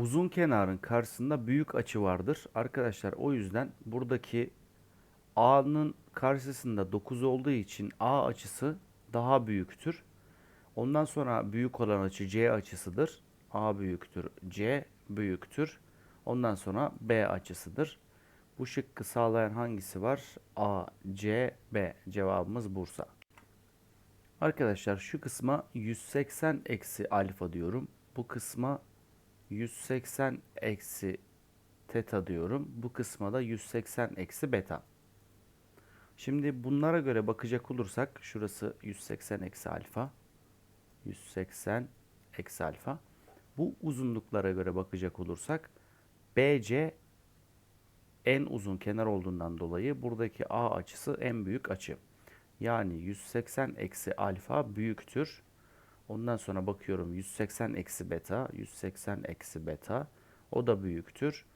uzun kenarın karşısında büyük açı vardır. Arkadaşlar o yüzden buradaki A'nın karşısında 9 olduğu için A açısı daha büyüktür. Ondan sonra büyük olan açı C açısıdır. A büyüktür, C büyüktür. Ondan sonra B açısıdır. Bu şıkkı sağlayan hangisi var? A, C, B. Cevabımız Bursa. Arkadaşlar şu kısma 180 eksi alfa diyorum. Bu kısma 180 eksi teta diyorum. Bu kısma da 180 eksi beta. Şimdi bunlara göre bakacak olursak şurası 180 eksi alfa. 180 eksi alfa. Bu uzunluklara göre bakacak olursak BC en uzun kenar olduğundan dolayı buradaki A açısı en büyük açı. Yani 180 eksi alfa büyüktür. Ondan sonra bakıyorum 180 eksi beta, 180 eksi beta o da büyüktür.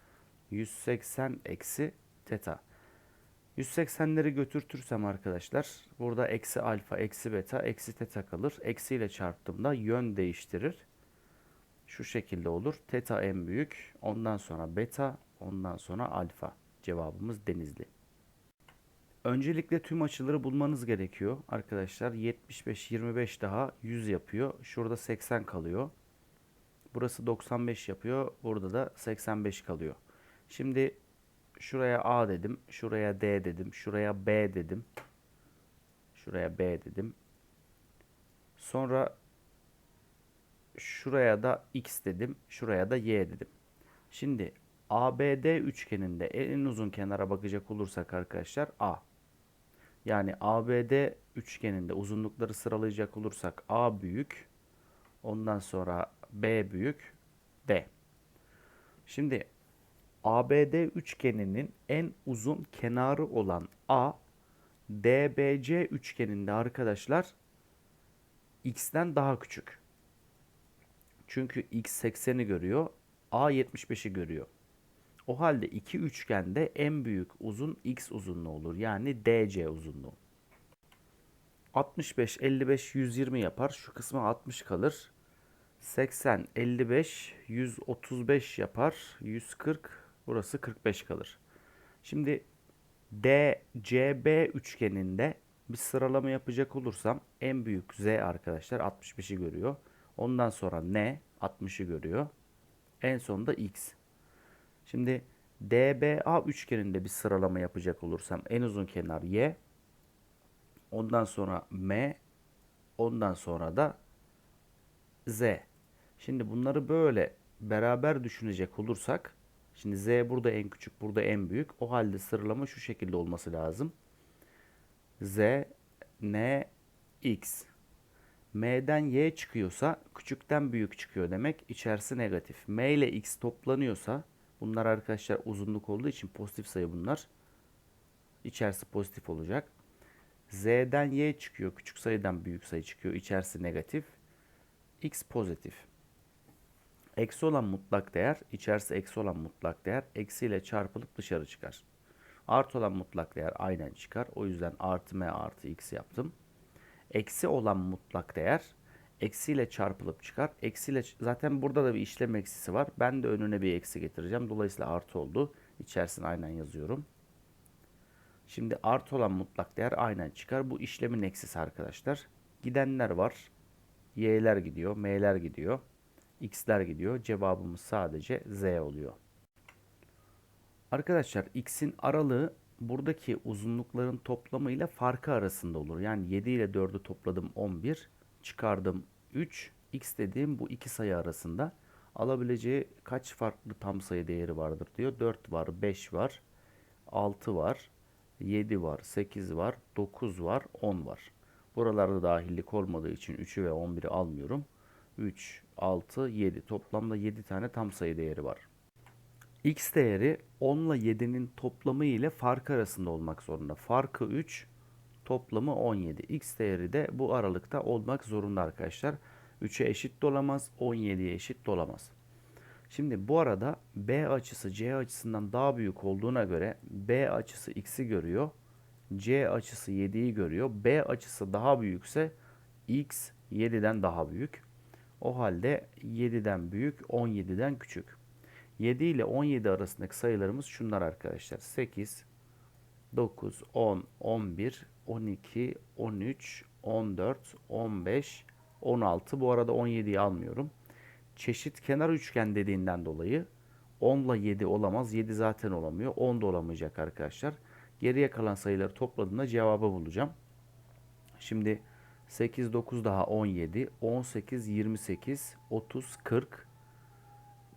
180 eksi teta. 180'leri götürtürsem arkadaşlar burada eksi alfa, eksi beta, eksi teta kalır. Eksiyle çarptığımda yön değiştirir. Şu şekilde olur. Teta en büyük. Ondan sonra beta, ondan sonra alfa. Cevabımız denizli. Öncelikle tüm açıları bulmanız gerekiyor arkadaşlar. 75 25 daha 100 yapıyor. Şurada 80 kalıyor. Burası 95 yapıyor. Burada da 85 kalıyor. Şimdi şuraya A dedim, şuraya D dedim, şuraya B dedim. Şuraya B dedim. Sonra şuraya da X dedim, şuraya da Y dedim. Şimdi ABD üçgeninde en uzun kenara bakacak olursak arkadaşlar A. Yani ABD üçgeninde uzunlukları sıralayacak olursak A büyük, ondan sonra B büyük, D. Şimdi ABD üçgeninin en uzun kenarı olan A, DBC üçgeninde arkadaşlar X'ten daha küçük. Çünkü X 80'i görüyor, A 75'i görüyor. O halde iki üçgende en büyük uzun x uzunluğu olur. Yani DC uzunluğu. 65, 55, 120 yapar. Şu kısma 60 kalır. 80, 55, 135 yapar. 140, burası 45 kalır. Şimdi DCB üçgeninde bir sıralama yapacak olursam en büyük Z arkadaşlar 65'i görüyor. Ondan sonra N 60'ı görüyor. En sonunda X. Şimdi DBA üçgeninde bir sıralama yapacak olursam en uzun kenar Y. Ondan sonra M. Ondan sonra da Z. Şimdi bunları böyle beraber düşünecek olursak şimdi Z burada en küçük, burada en büyük. O halde sıralama şu şekilde olması lazım. Z, N, X. M'den Y çıkıyorsa küçükten büyük çıkıyor demek. İçerisi negatif. M ile X toplanıyorsa Bunlar arkadaşlar uzunluk olduğu için pozitif sayı bunlar. İçerisi pozitif olacak. Z'den Y çıkıyor. Küçük sayıdan büyük sayı çıkıyor. İçerisi negatif. X pozitif. Eksi olan mutlak değer, içerisi eksi olan mutlak değer eksiyle çarpılıp dışarı çıkar. Artı olan mutlak değer aynen çıkar. O yüzden artı m artı x yaptım. Eksi olan mutlak değer eksiyle çarpılıp çıkar. Eksiyle zaten burada da bir işlem eksisi var. Ben de önüne bir eksi getireceğim. Dolayısıyla artı oldu. İçerisine aynen yazıyorum. Şimdi artı olan mutlak değer aynen çıkar. Bu işlemin eksisi arkadaşlar. Gidenler var. Y'ler gidiyor, M'ler gidiyor. X'ler gidiyor. Cevabımız sadece Z oluyor. Arkadaşlar X'in aralığı buradaki uzunlukların toplamı ile farkı arasında olur. Yani 7 ile 4'ü topladım 11 çıkardım 3. X dediğim bu iki sayı arasında alabileceği kaç farklı tam sayı değeri vardır diyor. 4 var, 5 var, 6 var, 7 var, 8 var, 9 var, 10 var. Buralarda dahillik olmadığı için 3'ü ve 11'i almıyorum. 3, 6, 7. Toplamda 7 tane tam sayı değeri var. X değeri 10 ile 7'nin toplamı ile fark arasında olmak zorunda. Farkı 3, toplamı 17. X değeri de bu aralıkta olmak zorunda arkadaşlar. 3'e eşit de olamaz, 17'ye eşit de olamaz. Şimdi bu arada B açısı C açısından daha büyük olduğuna göre B açısı X'i görüyor. C açısı 7'yi görüyor. B açısı daha büyükse X 7'den daha büyük. O halde 7'den büyük 17'den küçük. 7 ile 17 arasındaki sayılarımız şunlar arkadaşlar. 8, 9, 10, 11, 12, 13, 14, 15, 16. Bu arada 17'yi almıyorum. Çeşit kenar üçgen dediğinden dolayı 10 ile 7 olamaz. 7 zaten olamıyor. 10 da olamayacak arkadaşlar. Geriye kalan sayıları topladığında cevabı bulacağım. Şimdi 8, 9 daha 17, 18, 28, 30, 40,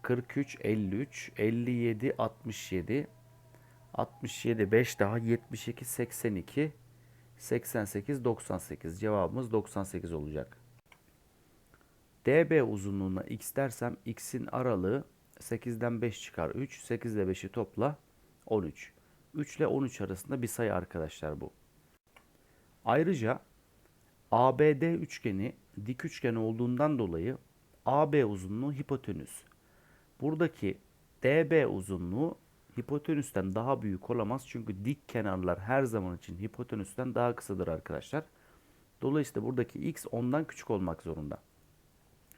43, 53, 57, 67, 67, 5 daha 72, 82, 88, 98. Cevabımız 98 olacak. DB uzunluğuna x dersem x'in aralığı 8'den 5 çıkar 3. 8 ile 5'i topla 13. 3 ile 13 arasında bir sayı arkadaşlar bu. Ayrıca ABD üçgeni dik üçgen olduğundan dolayı AB uzunluğu hipotenüs. Buradaki DB uzunluğu hipotenüsten daha büyük olamaz. Çünkü dik kenarlar her zaman için hipotenüsten daha kısadır arkadaşlar. Dolayısıyla buradaki x ondan küçük olmak zorunda.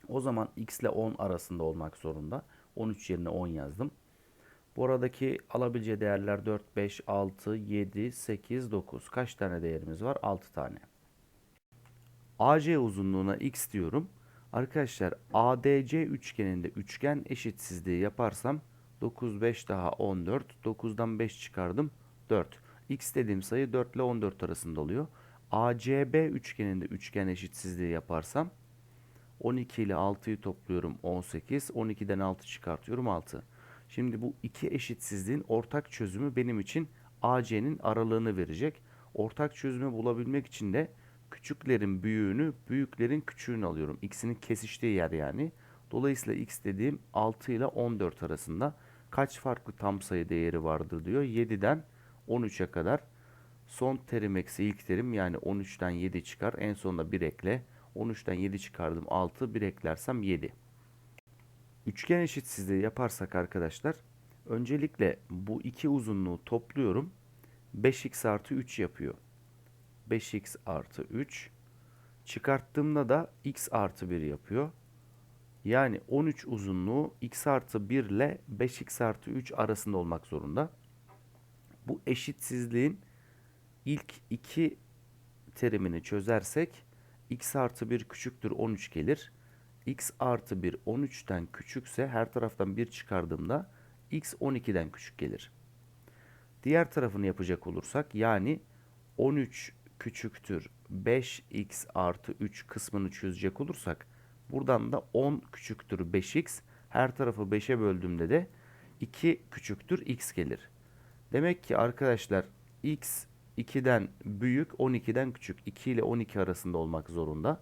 O zaman x ile 10 arasında olmak zorunda. 13 yerine 10 yazdım. Bu aradaki alabileceği değerler 4, 5, 6, 7, 8, 9. Kaç tane değerimiz var? 6 tane. AC uzunluğuna x diyorum. Arkadaşlar ADC üçgeninde üçgen eşitsizliği yaparsam 9, 5 daha 14. 9'dan 5 çıkardım 4. X dediğim sayı 4 ile 14 arasında oluyor. ACB üçgeninde üçgen eşitsizliği yaparsam 12 ile 6'yı topluyorum 18. 12'den 6 çıkartıyorum 6. Şimdi bu iki eşitsizliğin ortak çözümü benim için AC'nin aralığını verecek. Ortak çözümü bulabilmek için de küçüklerin büyüğünü, büyüklerin küçüğünü alıyorum. X'inin kesiştiği yer yani. Dolayısıyla x dediğim 6 ile 14 arasında kaç farklı tam sayı değeri vardır diyor. 7'den 13'e kadar. Son terim eksi ilk terim yani 13'ten 7 çıkar. En sonunda 1 ekle. 13'ten 7 çıkardım 6. 1 eklersem 7. Üçgen eşitsizliği yaparsak arkadaşlar öncelikle bu iki uzunluğu topluyorum. 5x artı 3 yapıyor. 5x artı 3 çıkarttığımda da x artı 1 yapıyor. Yani 13 uzunluğu x artı 1 ile 5x artı 3 arasında olmak zorunda. Bu eşitsizliğin ilk iki terimini çözersek x artı 1 küçüktür 13 gelir. x artı 1 13'ten küçükse her taraftan 1 çıkardığımda x 12'den küçük gelir. Diğer tarafını yapacak olursak yani 13 küçüktür 5x artı 3 kısmını çözecek olursak buradan da 10 küçüktür 5x her tarafı 5'e böldüğümde de 2 küçüktür x gelir. Demek ki arkadaşlar x 2'den büyük 12'den küçük 2 ile 12 arasında olmak zorunda.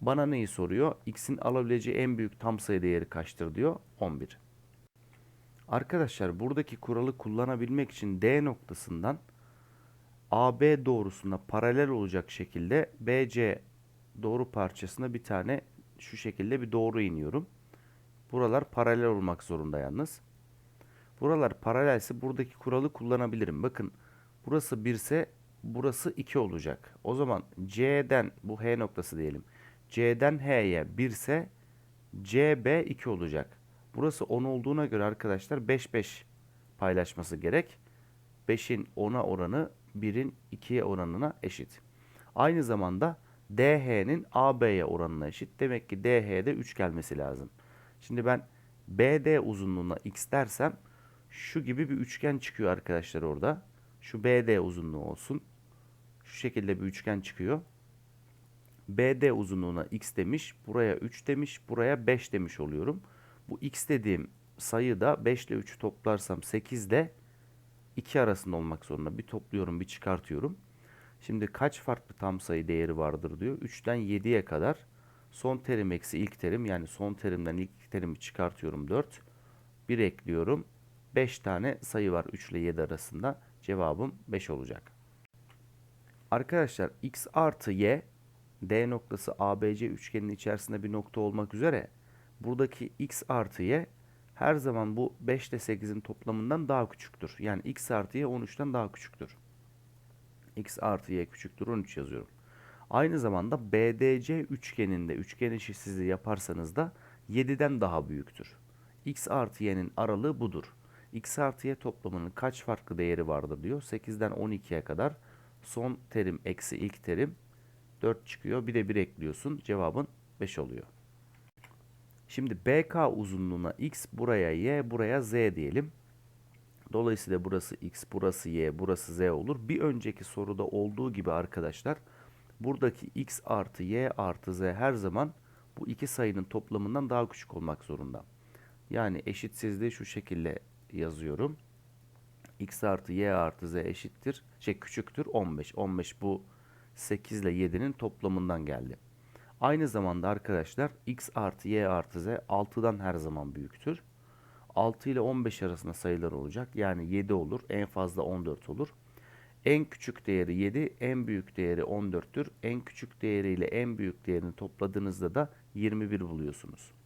Bana neyi soruyor? X'in alabileceği en büyük tam sayı değeri kaçtır diyor? 11. Arkadaşlar buradaki kuralı kullanabilmek için D noktasından AB doğrusuna paralel olacak şekilde BC doğru parçasına bir tane şu şekilde bir doğru iniyorum. Buralar paralel olmak zorunda yalnız. Buralar paralelse buradaki kuralı kullanabilirim. Bakın burası 1 ise burası 2 olacak. O zaman C'den bu H noktası diyelim. C'den H'ye 1 ise CB 2 olacak. Burası 10 olduğuna göre arkadaşlar 5 5 paylaşması gerek. 5'in 10'a oranı 1'in 2'ye oranına eşit. Aynı zamanda DH'nin AB'ye oranına eşit. Demek ki DH'de 3 gelmesi lazım. Şimdi ben BD uzunluğuna x dersem şu gibi bir üçgen çıkıyor arkadaşlar orada. Şu BD uzunluğu olsun. Şu şekilde bir üçgen çıkıyor. BD uzunluğuna x demiş. Buraya 3 demiş. Buraya 5 demiş oluyorum. Bu x dediğim sayı da 5 ile 3'ü toplarsam 8 ile 2 arasında olmak zorunda. Bir topluyorum bir çıkartıyorum. Şimdi kaç farklı tam sayı değeri vardır diyor. 3'ten 7'ye kadar son terim eksi ilk terim yani son terimden ilk terimi çıkartıyorum 4. 1 ekliyorum. 5 tane sayı var 3 ile 7 arasında. Cevabım 5 olacak. Arkadaşlar x artı y D noktası ABC üçgeninin içerisinde bir nokta olmak üzere buradaki x artı y her zaman bu 5 ile 8'in toplamından daha küçüktür. Yani x artı y 13'ten daha küçüktür. X artı y küçüktür 13 yazıyorum. Aynı zamanda BDC üçgeninde üçgen eşitsizliği yaparsanız da 7'den daha büyüktür. x artı y'nin aralığı budur. x artı y toplamının kaç farklı değeri vardır diyor. 8'den 12'ye kadar son terim eksi ilk terim 4 çıkıyor. Bir de 1 ekliyorsun. Cevabın 5 oluyor. Şimdi BK uzunluğuna x, buraya y, buraya z diyelim. Dolayısıyla burası x, burası y, burası z olur. Bir önceki soruda olduğu gibi arkadaşlar buradaki x artı y artı z her zaman bu iki sayının toplamından daha küçük olmak zorunda. Yani eşitsizliği şu şekilde yazıyorum. x artı y artı z eşittir. Şey küçüktür 15. 15 bu 8 ile 7'nin toplamından geldi. Aynı zamanda arkadaşlar x artı y artı z 6'dan her zaman büyüktür. 6 ile 15 arasında sayılar olacak. Yani 7 olur. En fazla 14 olur. En küçük değeri 7, en büyük değeri 14'tür. En küçük değeriyle en büyük değerini topladığınızda da 21 buluyorsunuz.